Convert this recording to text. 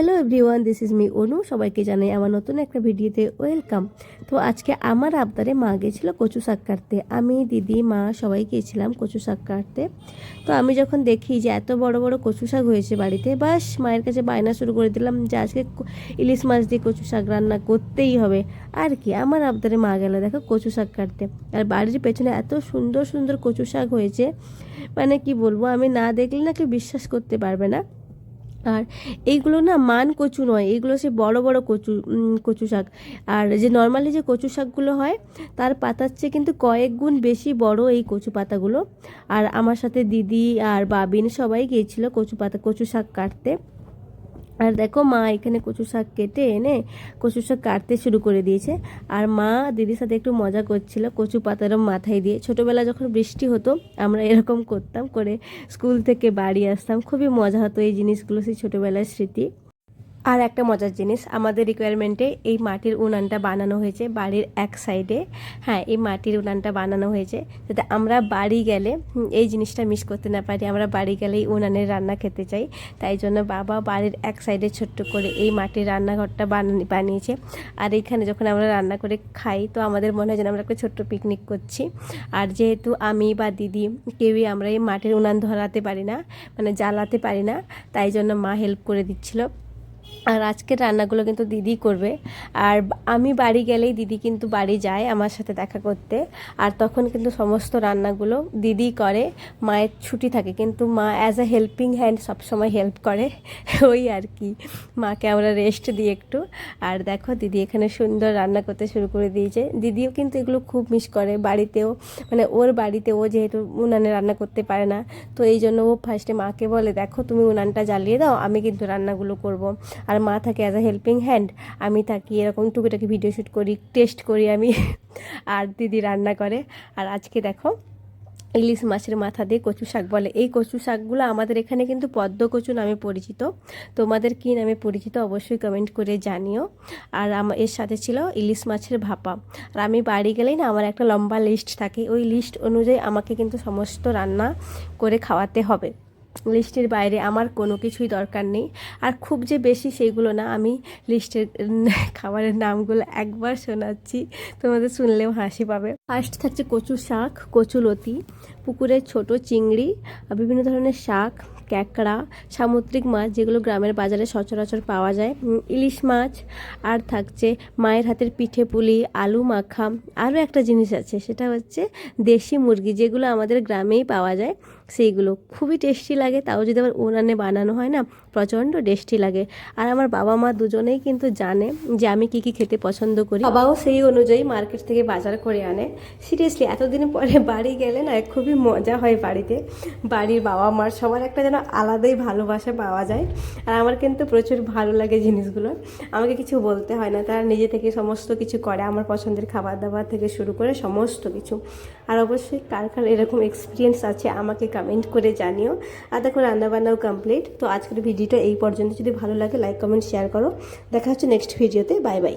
Hello everyone this is me Anu সবাইকে জানাই আমার নতুন একটা ভিডিওতে ওয়েলকাম তো আজকে আমার আবদারে মা গেছিল কচু শাক কাটতে। আমি, দিদি, মা সবাই গিয়েছিলাম কচু শাক কাটতে। তো আমি যখন দেখি যে এত বড় বড় কচু শাক হয়েছে বাড়িতে, বাস মায়ের কাছে বায়না শুরু করে দিলাম যে আজকে ইলিশ মাছ দিয়ে কচু শাক রান্না করতেই হবে। আর কি, আমার আবদারে মা গেল দেখো কচু শাক কাটতে। আর বাড়ির পেছনে এত সুন্দর সুন্দর কচু শাক হয়েছে মানে কি বলব, আমি না দেখলে না কেউ বিশ্বাস করতে পারবে না। আর এইগুলো না মান কচু নয় এগুলো সে বড় বড় কচু কচু শাক। আর যে নর্মালি যে কচু শাকগুলো হয়, তার পাতার চেয়ে কিন্তু কয়েক গুণ বেশি বড় এই কচু পাতাগুলো। আর আমার সাথে দিদি আর বাবিন সবাই গিয়েছিল কচু পাতা, কচু শাক কাটতে। আর দেখো মা এখানে কচু শাক কেটে এনে কচু শাক কাটতে শুরু করে দিয়েছে। আর মা দিদির সাথে একটু মজা করছিল, কচু পাতার মাথায় দিয়ে। ছোটোবেলা যখন বৃষ্টি হতো, আমরা এরকম করতাম করে স্কুল থেকে বাড়ি আসতাম। খুবই মজা হতো এই জিনিসগুলো, সেই ছোটোবেলার স্মৃতি। আর একটা মজার জিনিস, আমাদের রিকোয়ারমেন্টে এই মাটির উনানটা বানানো হয়েছে বাড়ির এক সাইডে হ্যাঁ এই মাটির উনানটা বানানো হয়েছে যাতে আমরা বাড়ি গেলে এই জিনিসটা মিস করতে না পারি, আমরা বাড়ি গেলেই উনানের রান্না খেতে চাই। তাই জন্য বাবা বাড়ির এক সাইডে ছোট্ট করে এই মাটির রান্নাঘরটা বানিয়েছে। আর এইখানে যখন আমরা রান্না করে খাই, তো আমাদের মনে হয় যেন আমরা একটা ছোট্ট পিকনিক করছি। আর যেহেতু আমি বা দিদি কেউই আমরা এই মাটির উনান ধরাতে পারি না মানে জ্বালাতে পারি না, তাই জন্য মা হেল্প করে দিচ্ছিল। আর আজকের রান্নাগুলো কিন্তু দিদি করবে। আর আমি বাড়ি গেলেই দিদি কিন্তু বাড়ি যায় আমার সাথে দেখা করতে। আর তখন কিন্তু সমস্ত রান্নাগুলো দিদি করে, মায়ের ছুটি থাকে। কিন্তু মা অ্যাজ আ হেল্পিং হ্যান্ড সবসময় হেল্প করে। ওই আর কি। মাকে আমরা রেস্ট দিই একটু। আর দেখো দিদি এখানে সুন্দর রান্না করতে শুরু করে দিয়েছে। দিদিও কিন্তু এগুলো খুব মিস করে। বাড়িতেও মানে ওর বাড়িতে ও যেহেতু উনানে রান্না করতে পারে না, তো এই জন্য ও ফার্স্টে মাকে বলে, দেখো তুমি উনানটা জ্বালিয়ে দাও, আমি কিন্তু রান্নাগুলো করব। আর মা থাকে অ্যাজ আ হেল্পিং হ্যান্ড আমি থাকি এরকম টুকিটাকি ভিডিও শ্যুট করি টেস্ট করি আমি। আর দিদি রান্না করে। আর আজকে দেখো, ইলিশ মাছের মাথা দিয়ে কচু শাক বলে। এই কচু শাকগুলো আমাদের এখানে কিন্তু পদ্ম কচু নামে পরিচিত। তোমাদের কী নামে পরিচিত অবশ্যই কমেন্ট করে জানিও। আর আমার এর সাথে ছিল ইলিশ মাছের ভাপা। আর আমি বাড়ি গেলেই না আমার একটা লম্বা লিস্ট থাকে। ওই লিস্ট অনুযায়ী আমাকে কিন্তু সমস্ত রান্না করে খাওয়াতে হবে। লিস্টের বাইরে আমার কোনো কিছুই দরকার নেই। আর খুব যে বেশি সেইগুলো না, আমি লিস্টের খাবারের নামগুলো একবার শোনাচ্ছি, তোমাদের শুনলেও হাসি পাবে। ফার্স্ট থাকছে কচু শাক কচুলতি পুকুরের ছোট চিংড়ি বিভিন্ন ধরনের শাক, ক্যাকড়া, সামুদ্রিক মাছ যেগুলো গ্রামের বাজারে সচরাচর পাওয়া যায়। ইলিশ মাছ, আর থাকছে মায়ের হাতের পিঠে পুলি, আলু মাখা। আরও একটা জিনিস আছে, সেটা হচ্ছে দেশি মুরগি, যেগুলো আমাদের গ্রামেই পাওয়া যায়। সেইগুলো খুবই টেস্টি লাগে। তাও যদি আবার উনানে বানানো হয় না, প্রচণ্ড টেস্টি লাগে। আর আমার বাবা মা দুজনেই কিন্তু জানে যে আমি কি কি খেতে পছন্দ করি। বাবাও সেই অনুযায়ী মার্কেট থেকে বাজার করে আনে। সিরিয়াসলি এতদিন পরে বাড়ি গেলে না, খুবই মজা হয় বাড়িতে। বাড়ির বাবা মার সবার একটা যেন আলাদাই ভালোবাসা পাওয়া যায়। আর আমার কিন্তু প্রচুর ভালো লাগে জিনিসগুলো। আমাকে কিছু বলতে হয় না, তারা নিজে থেকে সমস্ত কিছু করে, আমার পছন্দের খাবার দাবার থেকে শুরু করে সমস্ত কিছু। আর অবশ্যই কার কার এরকম এক্সপিরিয়েন্স আছে, আমাকে কমেন্ট করে জানিও। আর দেখো, রান্নাবান্নাও কমপ্লিট তো আজকের ভিডিওটা এই পর্যন্ত। যদি ভালো লাগে লাইক কমেন্ট শেয়ার করো। দেখা হচ্ছে নেক্সট ভিডিওতে বাই বাই